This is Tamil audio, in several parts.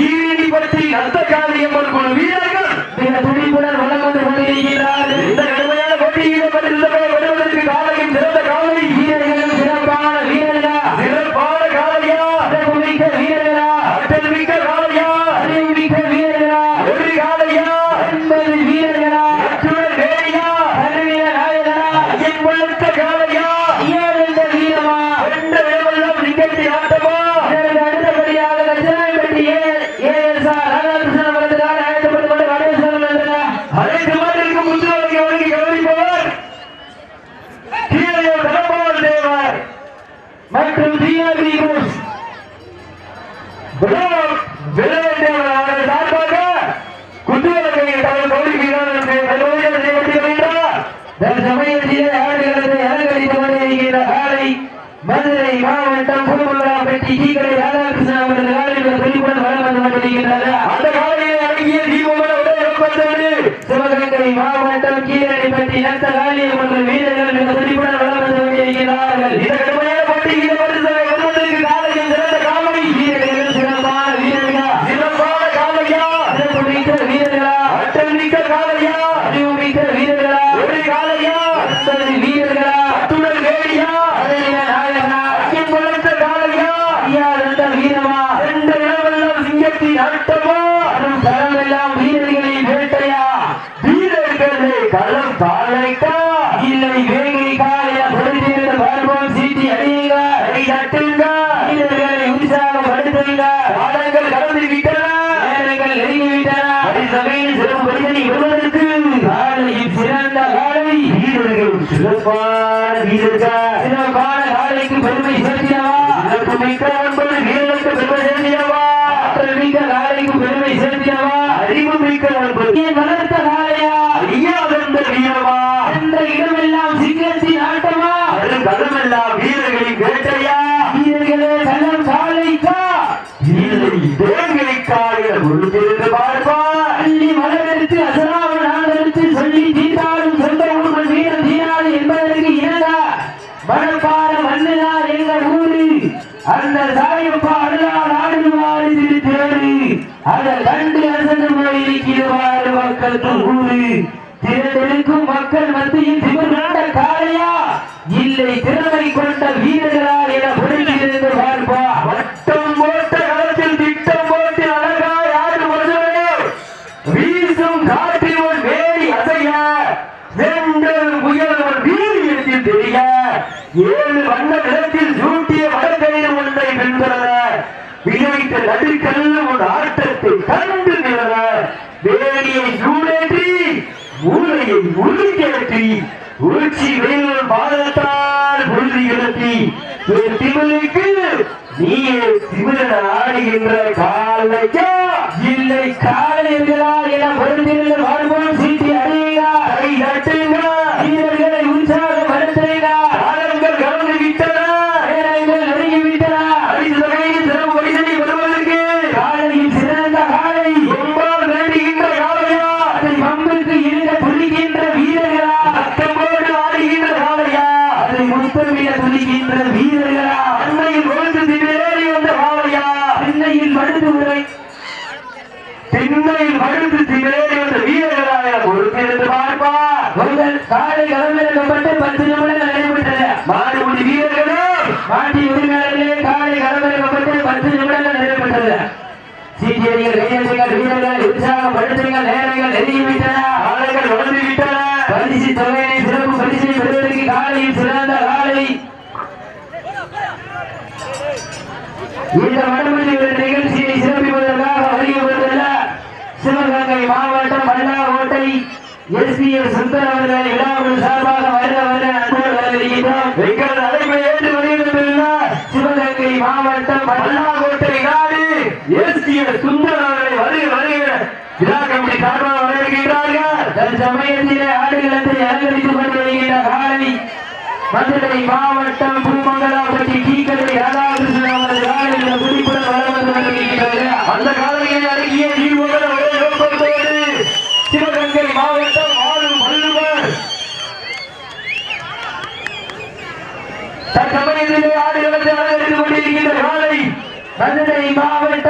கீழிப்பட்டி அந்த காரியம் குழு வீரர்கள் மிக துடிப்புடன் வலம் வந்து கொண்டிருக்கிறார்கள் இந்த கடுமையான போட்டியில் ஈடுபட்டிருந்தவை வருவதற்கு காலையும் சிறந்த காலை வீரர்களும் சிறப்பான வீரர்களா சிறப்பான காலையா சிறப்புமிக்க வீரர்களா அட்டல் மிக்க காலையா அறிவுமிக்க வீரர்களா ஒரு காலையா என்பது வீரர்களா அச்சுடன் வேலையா அறிவிய நாயகரா ஐயன் வளர்த்த காலையா ஐயாவிருந்த வீரமா என்ற இடமெல்லாம் நிகழ்ச்சி ஆட்டமா இதற்கு அடுத்தபடியாக லட்சணாயப்பட்டி ஏ ஏஎஸ்ஆர் ராதாகிருஷ்ணன் அவர்களுக்காக அழைக்கப்பட்டுக் கொண்டு வரவேற்று வந்திருக்கிறார் அனைத்து மாட்டிற்கு முத்துவருக்கு வழங்கி கவனிப்பவர் கீழே தனபால் தேவர் மற்றும் டிஆர்பி குரூப்ஸ் விழாம் விழாம் தேவர் அவர்கள் சார்பாக குத்துவிளக்கை தங்கள் கௌரி வீரர்களுக்கு நல்வழிகள் செய்யப்படுகிறார் தற்சமயத்திலே ஆடுகளத்தை அலங்கரித்து காலை மதுரை மாவட்டம் பெட்டி கீழே ராதாகிருஷ்ணன் அவர்கள் காலையில் வெளிப்பட வர வந்து கொண்டிருக்கின்றனர் அந்த காலையை அடங்கிய தீபமன உடல் வெப்பத்தோடு சிவகங்கை மாவட்டம் கீழடிப்பட்டி நத்த காளியம்மன் வீரர்கள் மிக துடிப்புடன் வளம் வந்து கொண்டிருக்கிறார்கள் இந்த கடுமையான போட்டியில் பரிசுகளை வருவதற்கு காலையில் சிறந்த காலை வீரர்கள் சிறப்பான வீரர்களா சிறப்பான காலையா சிறப்பு மிக்க வீரர்களா அட்டல் மிக்க காலையா அறிவு மிக்க வீரர்களா ஒரு காலையா ஒன்பது வீரர்களா அத்துடன் வேடியா அதனில நாயகனா ஐயன் வளர்த்த காலையா ஐயா இருந்த வீரமா எந்த இடமெல்லாம் சிங்கத்தின் ஆட்டமா வரும் தரமெல்லாம் வீரர்களின் வேட்டையா வீரர்களே களம் தாழைக்கா இல்லை வேங்கை காலையா கொடுத்திருந்த பார்ப்போம் சீட்டி அடியுங்க கை தட்டுங்க வீரர்களை உற்சாகப்படுத்துங்க காலங்கள் கடந்து விட்டன. நேரங்கள் நெருங்கிவிட்டன சபையில் சிறப்பு பரிசனை பெறுவதற்கு காலையில் சிறந்த காலை வீரர்கள் சிறப்பான வீரர்கள் சிறப்பான காலைக்கு பெருமை சேர்த்தினவா சிறப்பு மிக்க ஒன்பது வீரர்களுக்கு பெருமை சேர்ந்தியவா ஆற்றல் மிக்க காலைக்கு பெருமை சேர்த்தினவா அறிவு மிக்க ஒன்பது நீ வளர்த்த காலையா ஐயாவந்த வீரமா எந்த இடமெல்லாம் சிங்கத்தின் ஆட்டமா அது களமெல்லாம் வீரர்களின் வேட்டையா வீரர்களே கள்ளம் காலைக்கா இல்லை தேங்கைக்காக பொறுத்திருந்து பார்ப்பா அள்ளி மலரெடுத்து அசராம நாளெடுத்து சொல்லி தீர்த்தாலும் சொந்த ஊர்கள் வீரம் தீராது என்பதற்கு இணங்க மணப்பாற மண்ணுதான் எங்க ஊரு. அந்த சாயப்பா அருளால் ஆடுவாரு அதை கண்டு அசந்து மக்கள் ஊரு. மக்கள் மத்தியில் திமிர் கொண்ட இல்லை திறமை கொண்ட வீரர்களா என ஏழு வண்ண நிலத்தில் சூட்டிய வடக்கையில் ஒன்றை வென்றன விளைவித்த நடுக்கல்ல ஒரு ஆட்டத்தை கண்டு நிலவ வேலியை சூடேற்றி மூளையை உறுதியேற்றி உச்சி வெயில் பாதத்தால் பொருதி எழுத்தி என் திமிழுக்கு நீயே திமிழ ஆடுகின்ற காலையா இல்லை காலையர்களா என பொருந்திருந்த வாழ்வோம் சீட்டி அறி கை தட்டுங்க வீரர்களை உற்சாகப்படுத்துங்க காலங்கள் கலந்து விட்டன நேரங்கள் நெருங்கிவிட்டன அரிசி வகையில் சிறப்பு பரிசனை பெறுவதற்கு காலையில் சிறந்த காலை எம்மால் வேண்டுகின்ற காலையா அதை பம்புக்கு இருந்த துணிகின்ற வீரர்களா சத்தமோடு ஆடுகின்ற காலையா அதை முத்தமிட துணிகின்ற வீரர்களா அன்னையில் விழுந்து திடேறி வந்த காலையா சென்னையில் மடுத்து உரை திண்ணையில் மழுந்து திடேறி வந்த வீரர்களா என பொறுத்திருந்து பார்ப்பா உங்கள் காலை களமிறக்கப்பட்டு பத்து நிமிடங்கள் நடைபெற்றது மாடுபிடி வீரர்களே மாட்டி உரிமையாளர்களே காலை களமிறக்கப்பட்டு பத்து நிமிடங்கள் நடைபெற்றது சீட்டியடிகள் கையெழுத்துங்கள் வீரர்கள் உற்சாகப்படுத்துங்கள் நேரங்கள் நெருங்கிவிட்டன காலங்கள் வளர்ந்து விட்டன. பரிசு தொகையை சிறப்பு பரிசை பெறுவதற்கு காலையில் சிறந்த காலை இந்த வடமொழி நிகழ்ச்சியை சிறப்பிப்பதற்காக வருகின்ற சிவகங்கை மாவட்டம் மல்லாகோட்டை எஸ்பிஎஸ் சுந்தர் அவர்களை விழாவில் சார்பாக வருக வருக அன்போடு எங்கள் அழைப்பை ஏற்று வருகின்றன சிவகங்கை மாவட்டம் மல்லா மல்லாகோட்டை நாடு எஸ்டிஎஸ் சுந்தர் அவர்களை வருகிற விழா கமிட்டி சார்பாக வரவேற்கிறார்கள் தற்சமயத்திலே ஆடுகளத்தை அலங்கரித்துக் மதுரை மாவட்டம் பூமங்கலாப்பட்டி டீக்கடை ராதாகிருஷ்ணன் அவரது காலையில் வந்து கொண்டிருக்கிறது அந்த அடங்கிய சிவகங்கை மாவட்டம் ஆளும் வள்ளுவர். தற்சமயத்திலே ஆடுகளத்தை அலங்கரித்துக் கொண்டிருக்கின்ற காலை மதுரை மாவட்டம்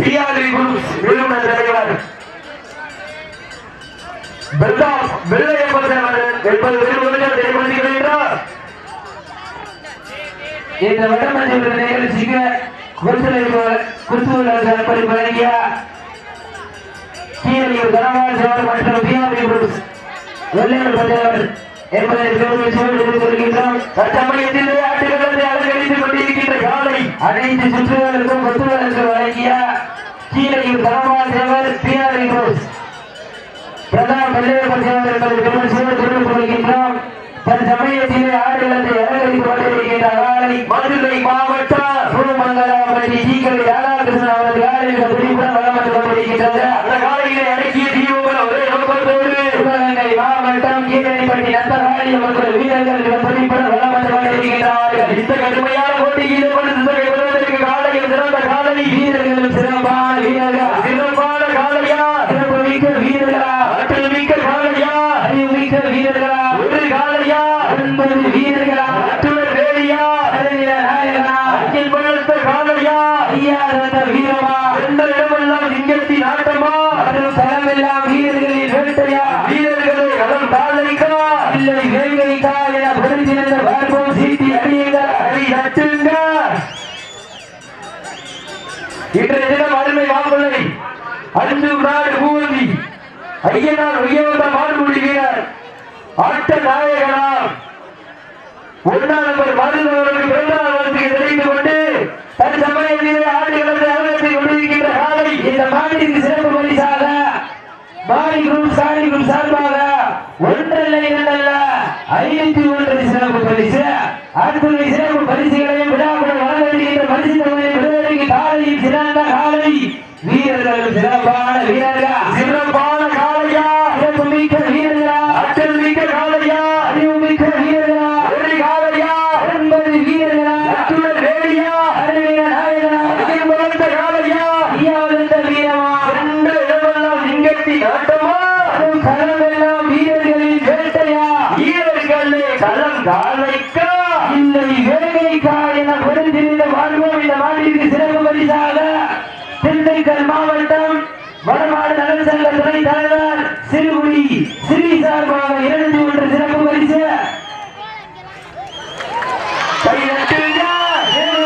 பிஆர்டி குரூப்ஸ் நிறுவன தலைவர். பெல்தாம் வெள்ளையப்பன் என்பது என்பது விருதுகள் தெளிவுபடுத்துகிறீர்களா இந்த வட்டமன்ற நிகழ்ச்சிக்கு குருத்துவர்கள் அர்ப்பணி வழங்கிய கீழையூர் தனவால் மற்றும் பிஆர்டி குரூப்ஸ் வெள்ளையர் பற்றியவர் என்பதை பெருமையோடு கொள்கின்றோம் தற்சமயத்திலே அலங்கரித்துக் கொண்டிருக்கின்ற காலை அனைத்து சுற்றுகளுக்கும் கொத்துகளுக்கு வழங்கிய கீழையூர் தனவால் சேவர் பிஆர்டி குரூப்ஸ் பிரதான வெள்ளையர் சேவர் என்பதை பெருமையோடு தெரிவித்துக் தன் சமயத்திலே ஆடுகளத்தை அலங்கரித்துக் கொண்டிருக்கின்ற காலை மதுரை மாவட்டம் பூமங்கலாபதி ஜீக்கரை ராதாகிருஷ்ணன் அவரது காலையில் குறிப்புடன் வளம் வந்து கொண்டிருக்கின்றது. அந்த காலையிலே அடக்கிய தீவுகள் ஒரே சிவகங்கை மாவட்டம் கீழடிப்பட்டி நந்தகாளி அவர்கள் வீரர்கள் இவர் குறிப்புடன் வளம் இந்த கடுமையான போட்டியில் கொண்டு காலையில் சிறந்த காலை வீரர்களும் சிறப்பான வீரர்கள். சிறப்பான காலையா சிறப்பு மிக்க வீரர்களா? ஆற்றல் மிக்க காலையா அறிவு மிக்க வீரர்களா? ஒரு காலையா ஒன்பது வீரர்களா அற்றுவர் வேலியா அறிஞர நாயகனா அக்கில் பழத்த காலையா ஐயா தந்த வீரமா எந்த இடமெல்லாம் சிங்கத்தின் ஆட்டமா மற்றும் களமெல்லாம் வீரர்களின் வேட்டையா வீரர்களை களம் தாளைக்கா இல்லை வேங்கைக்கா என பொருந்திருந்த பார்ப்போம் சீட்டி அடியுங்கள் இன்றைய தினம் அருமை மாப்பிள்ளை அஞ்சு நாடு பூவந்தி ஐயனார் உயர்ந்த மாறுபடுகிறார் ஆட்ட நாயகனார். ஒன்னா நம்பர் மருந்தவர்களுக்கு பிறந்தநாள் வாழ்த்துக்கு தெரிந்து கொண்டு தன் சமயத்திலே ஆடுகளத்தை அரங்கத்தில் கொண்டிருக்கின்ற காலை இந்த மாநிலத்திற்கு சிறப்பு பரிசாக மாரி குரூப் சாரி குரூப் சார்பாக ஒன்றல்ல இரண்டல்ல ஐநூத்தி ஒன்று சிறப்பு பரிசு அத்துணை சிறப்பு பரிசுகளையும் விழாவுடன் வழங்குகின்ற பரிசு தொகையை காலையில் சிறந்த காலை. வீரர்கள் சிறப்பான வீரர்கள்? சிறப்பான காலையா சிறப்பு மிக்க வீரர்களா? அச்சல் மிக்க காலையா அறிவு மிக்க வீரர்களா? ஒரு காலையா ஒன்பது வீரர்களா? அத்துடன் வேலியா? அறிவியல் நாயகனா? அகில் வளர்ந்த காலையா ஐயாவிருந்த வீரமா? எந்த இடமெல்லாம் சிங்கத்தின் ஆட்டமா? அதுவும் களமெல்லாம் சங்க தலைவர் சிறுகுடி ஸ்ரீ சார்பாக இரண்டு ஒன்று சிறப்பு பரிசு. கை நட்டுங்க ஏழு